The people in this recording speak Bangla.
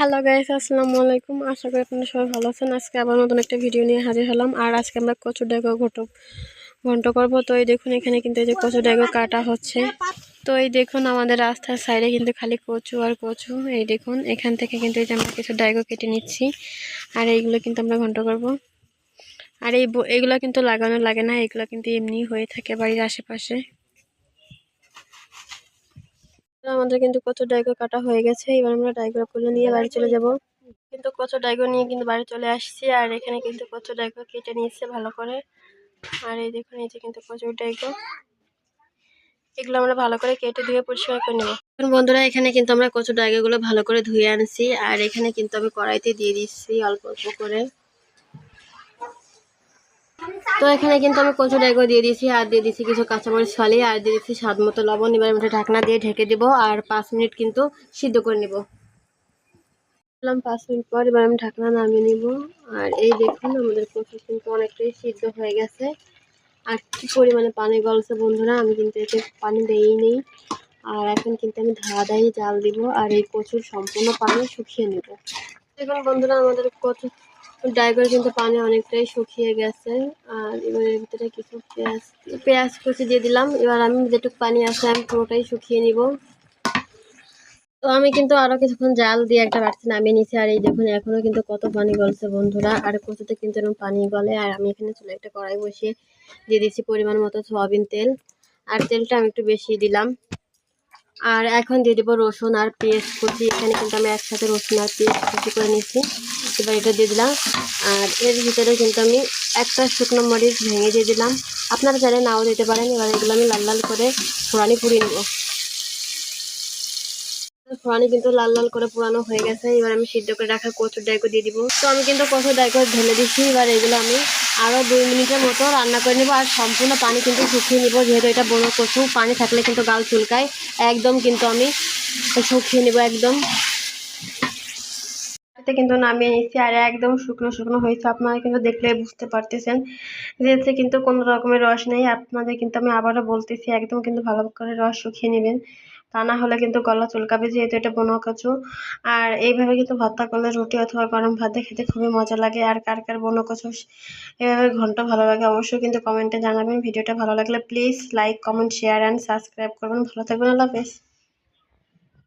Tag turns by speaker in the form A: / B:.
A: হ্যালো গাইস আসসালামু আলাইকুম। আশা করি আপনারা সবাই ভালো আছেন। আজকে আবার নতুন একটা ভিডিও নিয়ে হাজির হলাম। আর আজকে আমরা কচুর ডেগো ঘটো ঘন্ট করব। তো এই দেখুন, এখানে কিন্তু এই যে কচুর ডেগো কাটা হচ্ছে। তো এই দেখুন, আমাদের রাস্তার সাইডে কিন্তু খালি কচু আর কচু। এই দেখুন, এখান থেকে কিন্তু এই যে আমরা কিছু ডাইগো কেটে নিচ্ছি। আর এইগুলো কিন্তু আমরা ঘন্ট করব। আর এই এইগুলো কিন্তু লাগানো লাগে না। এগুলো কিন্তু এমনি হয়ে থাকে বাড়ির আশেপাশে। আমাদের কিন্তু কচুর ডাইগো কাটা হয়ে গেছে, এবার আমরা ডাইগোগুলো নিয়ে বাড়ি চলে যাব। কিন্তু কচুর ডাইগো নিয়ে কিন্তু বাড়ি চলে আসছি, আর এখানে কিন্তু কচুর ডাইগো কেটে নিয়েছে ভালো করে। আর এই দেখুন, এই যে কিন্তু কচুর ডাইগো। এগুলো আমরা ভালো করে কেটে ধুয়ে পরিষ্কার করে নেব। এখন বন্ধুরা, এখানে কিন্তু আমরা কচুর ডাইগোগুলো ভালো করে ধুয়ে আনছি, আর এখানে কিন্তু আমি কড়াইতে দিয়ে দিচ্ছি অল্প অল্প করে। তো এখানে কিন্তু আমি কচু ডাইগো দিয়ে দিয়েছি, আর দিয়ে দিয়েছি কিছু কাঁচামরিচ, ফালি, আর দিয়ে দিচ্ছি স্বাদ মতো লবণ। এবার আমি ঢাকনা দিয়ে ঢেকে দেবো, আর পাঁচ মিনিট কিন্তু সিদ্ধ করে নেব। পাঁচ মিনিট পর এবার আমি ঢাকনা নামিয়ে নিব। আর এই দেখুন, আমাদের কচু কিন্তু অনেকটাই সিদ্ধ হয়ে গেছে। আর কি পরিমাণে পানি গলছে বন্ধুরা, আমি কিন্তু এতে পানি দেই নেই আর এখন কিন্তু আমি ধাঁধাই জাল দিব, আর এই কচুর সম্পূর্ণ পানি শুকিয়ে নেব। দেখুন বন্ধুরা, আমাদের কচু ডাইগর কিন্তু পানি অনেকটাই শুকিয়ে গেছে, আর এবার এর ভিতরে কিছু পেঁয়াজ পেঁয়াজ কুচি দিয়ে দিলাম। এবার আমি যেটুকু পানি আছে আমি পুরোটাই শুকিয়ে নিব। তো আমি কিন্তু আরও কিছুক্ষণ জাল দিয়ে একটা বাড়তি নামিয়ে নিয়েছি, আর এই দেখুন এখনও কিন্তু কত পানি গলছে বন্ধুরা। আর কচুতে কিন্তু এরকম পানি গলে, আর আমি এখানে চলে একটা কড়াই বসিয়ে দিয়ে দিচ্ছি পরিমাণ মতো সয়াবিন তেল। আর তেলটা আমি একটু বেশি দিলাম। আর এখন দিয়ে দেবো রসুন আর পেস্ট কুচি। এখানে কিন্তু আমি একসাথে রসুন আর পেস্ট কুচি করে নিয়েছি। এবার এটা দিয়ে দিলাম। আর এর ভিতরে কিন্তু আমি একটা শুকনো মরিচ ভেঙে দিয়ে দিলাম। আপনারা চাইলে নাও দিতে পারেন। এবার এগুলো আমি লাল লাল করে ফোড়ানি পুড়িয়ে নেব। ফোড়ানি কিন্তু লাল লাল করে পুরানো হয়ে গেছে। এবার আমি সিদ্ধ করে রাখা কচুর ডাইকো দিয়ে দিব। তো আমি কিন্তু কচুর ডাইকো ঢেলে দিচ্ছি এবার এগুলো আমি আরও দুই মিনিটের মতো রান্না করে নেব আর সম্পূর্ণ পানি কিন্তু শুকিয়ে নিব। যেহেতু এটা বড় কচু, পানি থাকলে কিন্তু গাল চুলকায়। একদম কিন্তু আমি শুকিয়ে নেব একদম। এতে কিন্তু নামিয়ে নিচ্ছি আর একদম শুকনো শুকনো হয়েছে। আপনারা কিন্তু দেখলে বুঝতে পারতেছেন যে এতে কিন্তু কোনো রকমের রস নেই। আপনাদের কিন্তু আমি আবারও বলতেছি, একদম কিন্তু ভালো করে রস শুকিয়ে নেবেন। তা না হলে কিন্তু গলা চুলকাবে যেহেতু এটা বনো কচু। আর এইভাবে কিন্তু ভর্তা করলে রুটি অথবা গরম ভাতে খেতে খুবই মজা লাগে। আর কার কার বনো কচু, এভাবে ঘণ্টা ভালো লাগে অবশ্যই কিন্তু কমেন্টে জানাবেন। ভিডিওটা ভালো লাগলে please like, comment, share, and subscribe করবেন। ভালো থাকবেন, আল্লাহ হাফেজ।